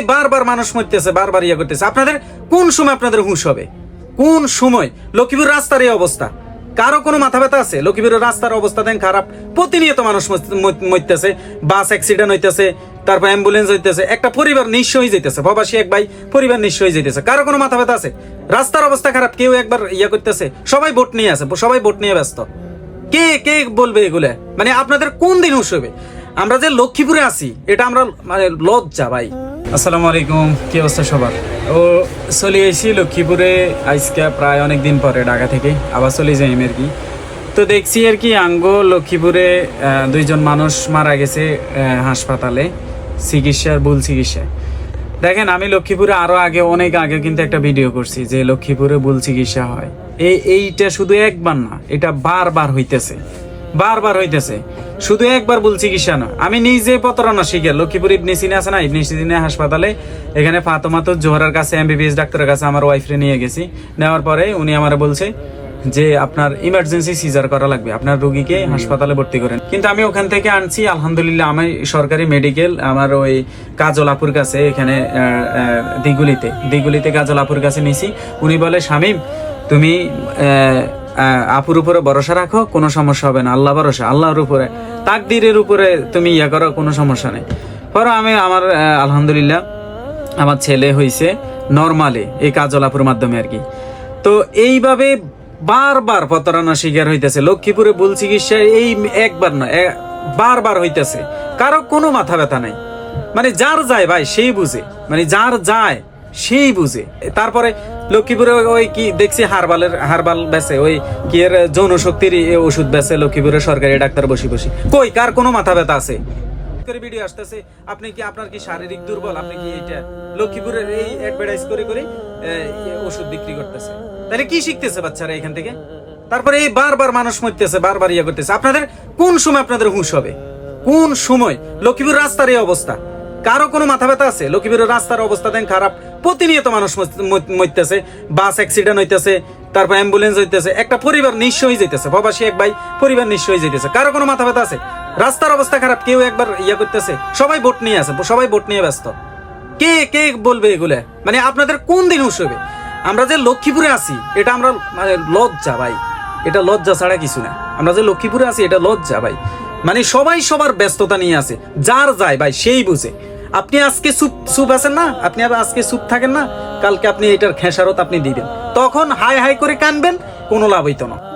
বারবার মানুষ মরতেছে, বারবার ইয়ে করতেছে। আপনাদের কোন সময় আপনাদের হুঁশ হবে? কোন সময়? লক্ষ্মীপুর রাস্তার এই অবস্থা। কারও কোনো মাথা ব্যথা আছে? লক্ষ্মীপুরের রাস্তার অবস্থা দেন খারাপ। প্রতিনিয়ত মানুষ মর- মর- মরতেছে। বাস অ্যাক্সিডেন্ট হইতেছে, তারপর অ্যাম্বুলেন্স হইতেছে। একটা পরিবার নিঃস্ব হয়ে যেতেছে প্রবাসী এক ভাই, পরিবার নিঃস্ব হয়ে যেতেছে কারও কোনো মাথা ব্যথা আছে? রাস্তার অবস্থা খারাপ, কেউ একবার ইয়া করতেছে। সবাই ভোট নিয়ে আছে, সবাই ভোট নিয়ে ব্যস্ত। কে কে বলবে এগুলা? মানে আপনাদের কোন দিন হুঁশ হবে? আমরা যে লক্ষ্মীপুরে আছি, এটা আমরা মানে লজ্জা ভাই। আসসালামু আলাইকুম, কি অবস্থা সবার? ও চলে এসেছি লক্ষ্মীপুরে, আজকে প্রায় অনেক দিন পরে ঢাকা থেকে, আবার চলে যাই আর কি তো দেখছি আর কি, আঙ্গ লক্ষ্মীপুরে দুইজন মানুষ মারা গেছে হাসপাতালে, চিকিৎসার ভুল চিকিৎসায়। দেখেন, আমি লক্ষ্মীপুরে আরও আগে, অনেক আগে কিন্তু একটা ভিডিও করছি যে লক্ষ্মীপুরে ভুল চিকিৎসা হয়। এই এইটা শুধু একবার না, এটা বারবার হইতেছে। বারবার হইতেছে। শুধু একবার ভুল চিকিৎসা না, আমি নিজে প্রতারণা শিখে, লক্ষ্মীপুর ইবনে সিনে আছে না ইবনে সিনে হাসপাতালে। এখানে ফাতেমাতো জোহরার কাছে, এমবিবিএস ডাক্তারের কাছে আমার ওয়াইফরে নিয়ে গেছি। নেওয়ার পরে উনি আমার বলছে যে, আপনার ইমার্জেন্সি সিজার করা লাগবে, আপনার রোগীকে হাসপাতালে ভর্তি করেন। কিন্তু আমি ওখান থেকে আনছি, আলহামদুলিল্লাহ, আমি সরকারি মেডিকেল আমার ওই কাজলাপুর কাছে, এখানে দিগুলিতে দিগুলিতে কাজলাপুর কাছে নিছি। উনি বলে, শামীম, তুমি আপুর উপরে ভরসা রাখো, কোনো সমস্যা হবে না। আল্লাহ ভরসা, আল্লাহর উপরে। তাকদিরের উপরে তুমি ইয়া করো, কোনো সমস্যা নেই। পরে আমি আমার আলহামদুলিল্লাহ, আমার ছেলে হইছে নর্মালে, এই কাজলাপুর মাধ্যমে আর কি। তো এইভাবে বারবার প্রতারণা শিকার হইতেছে। লক্ষ্মীপুরে ভুল চিকিৎসায় এই একবার না বারবার হইতেছে। কারও কোনো মাথা ব্যথা নাই। মানে যার যায় ভাই, সেই বুঝে। মানে যার যায় সেই বুঝে। তারপরে লক্ষ্মীপুরে ওই- কি দেখছি হারবালের হারবাল বেছে, ওই কি এর যৌন ওষুধ বেছে লক্ষ্মীপুরের সরকারি ডাক্তার বসে বসে। কই, কার কোনো মাথা ব্যথা আছে? করে ভিডিও আসতেছে, আপনি কি আপনার কি শারীরিক দুর্বল? আপনি কি এটা লক্ষ্মীপুরের এই অ্যাডভার্টাইজ করে করে ওষুধ বিক্রি করতেছে। তাহলে কি শিখতেছে বাচ্চারা এখান থেকে? তারপরে এই বারবার মানুষ মরতেছে, বারবার ইয়ে করতেছে। আপনাদের কোন সময় আপনাদের হুঁশ হবে? কোন সময়? লক্ষ্মীপুর রাস্তার এই অবস্থা। কারও কোনো মাথা ব্যথা আছে? লক্ষ্মীপুরের রাস্তার অবস্থা দেন খারাপ। প্রতিনিয়ত মানুষ মর- মর- মরতেছে। বাস অ্যাক্সিডেন্ট হইতেছে, তারপর অ্যাম্বুলেন্স হইতেছে। একটা পরিবার নিঃস্ব হয়ে যেতেছে প্রবাসী এক ভাই, পরিবার নিঃস্ব হয়ে যেতেছে কারও কোনো মাথা ব্যথা আছে? রাস্তার অবস্থা খারাপ, কেউ একবার ইয়া করতেছে? সবাই ভোট নিয়ে আছে, সবাই ভোট নিয়ে ব্যস্ত। কে কে বলবে এগুলা? মানে আপনাদের কোন দিন হবে? আমরা যে লক্ষ্মীপুরে আছি, এটা আমরা মানে লজ্জা ভাই। এটা লজ্জা ছাড়া কিছু না। আমরা যে লক্ষ্মীপুরে আছি, এটা লজ্জা ভাই। মানে সবাই সবার ব্যস্ততা নিয়ে আছে। যার যায় ভাই, সেই বুঝে। আপনি আজকে সুপ সুপ আছেন না? আপনি আর আজকে সুপ থাকেন না? কালকে আপনি এটার খেসারত আপনি দিবেন। তখন হাই হাই করে কানবেন, কোনো লাভ হইতো না।